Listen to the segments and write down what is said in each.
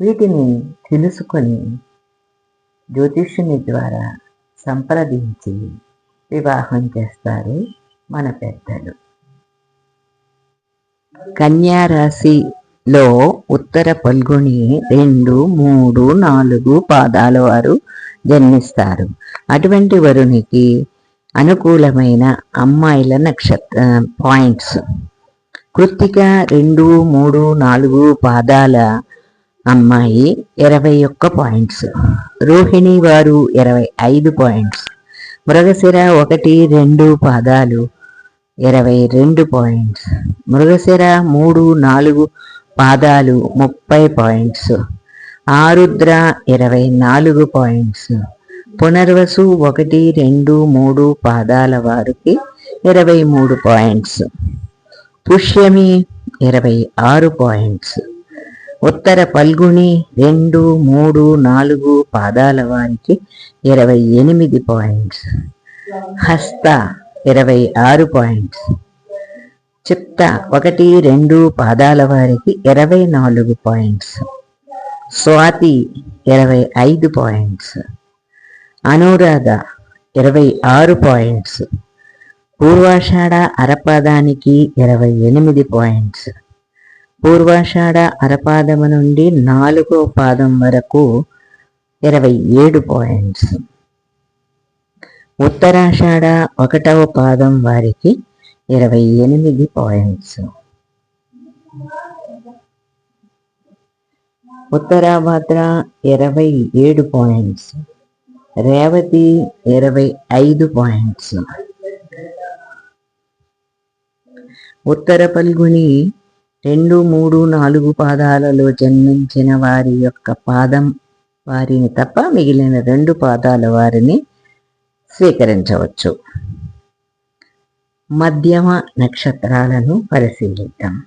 వీటిని తెలుసుకొని జ్యోతిష్యుని ద్వారా సంప్రదించి వివాహం చేస్తారు మన పెద్దలు. కన్యారాశిలో ఉత్తర పల్గొని రెండు మూడు నాలుగు పాదాల వారు జన్మిస్తారు. అటువంటి వరునికి అనుకూలమైన అమ్మాయిల నక్షత్ర పాయింట్స్. కృత్తిక రెండు మూడు నాలుగు పాదాల అమ్మాయి ఇరవై ఒక్క పాయింట్స్. రోహిణి వారు ఇరవై ఐదు పాయింట్స్. మృగశిర ఒకటి రెండు పాదాలు ఇరవై రెండు పాయింట్స్. మృగశిర మూడు నాలుగు పాదాలు ముప్పై పాయింట్స్. ఆరుద్ర ఇరవై నాలుగు పాయింట్స్. పునర్వసు ఒకటి రెండు మూడు పాదాల వారికి ఇరవై మూడు పాయింట్స్. పుష్యమి ఇరవై ఆరు పాయింట్స్. ఉత్తర పల్గుని రెండు మూడు నాలుగు పాదాల వారికి ఇరవై ఎనిమిది పాయింట్స్. హస్త ఇరవై ఆరు పాయింట్స్. చిత్త ఒకటి రెండు పాదాల వారికి ఇరవై నాలుగు పాయింట్స్. స్వాతి ఇరవై ఐదు పాయింట్స్. అనురాధ ఇరవై ఆరు పాయింట్స్. పూర్వాషాఢ అరపాదానికి ఇరవై ఎనిమిది పాయింట్స్. పూర్వాషాఢ అరపాదము నుండి నాలుగో పాదం వరకు ఇరవై ఏడు పాయింట్స్ ఉత్తరాషాఢ ఒకటవ పాదం వారికి ఇరవై ఎనిమిది పాయింట్స్ ఉత్తరాభద్ర ఇరవై ఏడు పాయింట్స్ రేవతి ఇరవై ఐదు పాయింట్స్ ఉత్తర పల్గుని రెండు మూడు నాలుగు పాదాలలో జన్మించిన వారి యొక్క పాదం వారిని తప్ప మిగిలిన రెండు పాదాల వారిని స్వీకరించవచ్చు. మధ్యమ నక్షత్రాలను పరిశీలిద్దాం.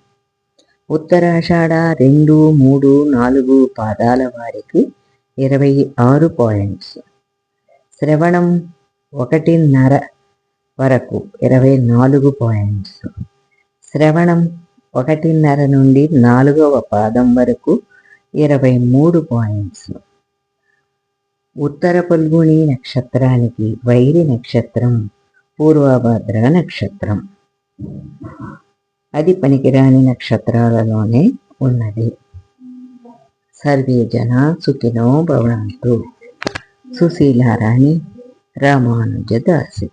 ఉత్తరాషాఢ రెండు మూడు నాలుగు పాదాల వారికి ఇరవై ఆరు పాయింట్స్. శ్రవణం ఒకటిన్నర వరకు ఇరవై నాలుగు పాయింట్స్. శ్రవణం ఒకటిన్నర నుండి నాలుగవ పాదం వరకు ఇరవై మూడు పాయింట్స్. ఉత్తర పల్గుని నక్షత్రానికి వైరి నక్షత్రం పూర్వభద్ర నక్షత్రం. అది పనికిరాని నక్షత్రాలలోనే ఉన్నది. సర్వే జన సుఖినో భవంతు. సుశీలారాణి రామానుజదాసి.